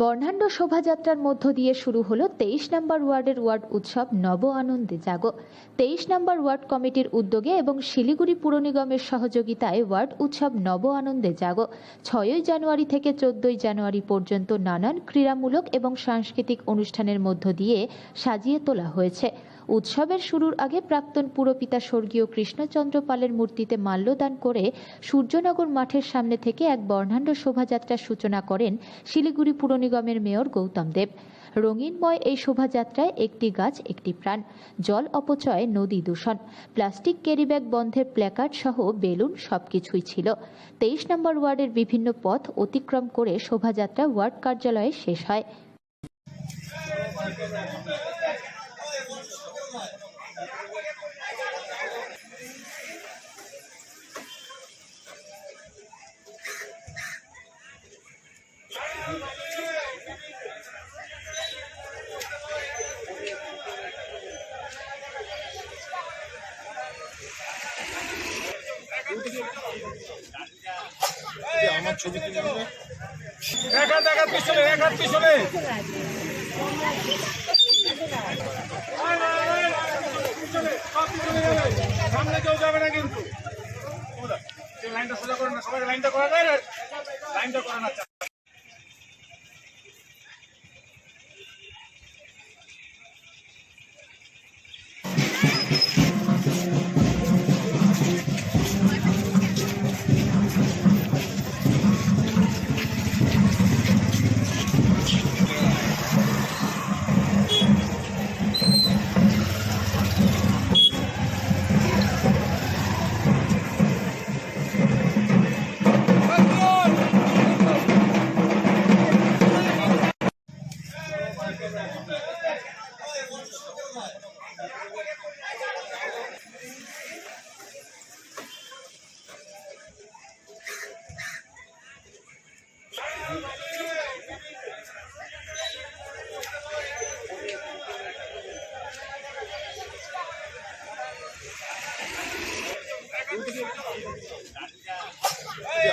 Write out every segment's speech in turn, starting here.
বর্ণাঢ্য শোভাযাত্রার মধ্য দিয়ে শুরু হলো তেইশ নম্বর ওয়ার্ডের ওয়ার্ড উৎসব নব আনন্দে জাগ। তেইশ নম্বর ওয়ার্ড কমিটির উদ্যোগে এবং শিলিগুড়ি পুর নিগমের সহযোগিতায় ওয়ার্ড উৎসব নব আনন্দে জাগ। ছয়ই জানুয়ারি থেকে চোদ্দই জানুয়ারি পর্যন্ত নানান ক্রীড়ামূলক এবং সাংস্কৃতিক অনুষ্ঠানের মধ্য দিয়ে সাজিয়ে তোলা হয়েছে। উৎসবের শুরুর আগে প্রাক্তন পুরপিতা স্বর্গীয় কৃষ্ণচন্দ্র পালের মূর্তিতে মাল্যদান করে সূর্যনগর মাঠের সামনে থেকে এক বর্ণাঢ্য শোভাযাত্রার সূচনা করেন শিলিগুড়ি পুর নিগমের মেয়র গৌতম দেব। রঙিনময় এই শোভাযাত্রায় একটি গাছ, একটি প্রাণ। জল অপচয়, নদী দূষণ। প্লাস্টিক ক্যারিব্যাগ বন্ধের প্ল্যাকার্ড সহ বেলুন সবকিছুই ছিল। তেইশ নম্বর ওয়ার্ডের বিভিন্ন পথ অতিক্রম করে শোভাযাত্রা ওয়ার্ড কার্যালয়ে শেষ হয়। আমার ছবি তুলে এক হাত এক হাত পিছনে এক হাত পিছনে। সামনে কেউ যাবে না কিন্তু লাইনটা সোজা করে না, সবাই লাইনটা করা যায়? লাইনটা করে না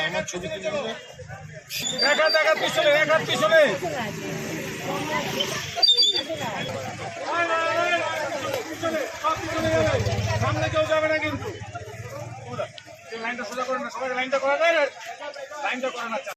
আমার ছবি তুলে এক হাত এক হাত পিছনে এক হাত পিছনে, সব পিছনে যাবে। সামনে কেউ যাবে না কিন্তু লাইনটা সোজা করে না, সবাই লাইনটা করা যায়? লাইনটা করে না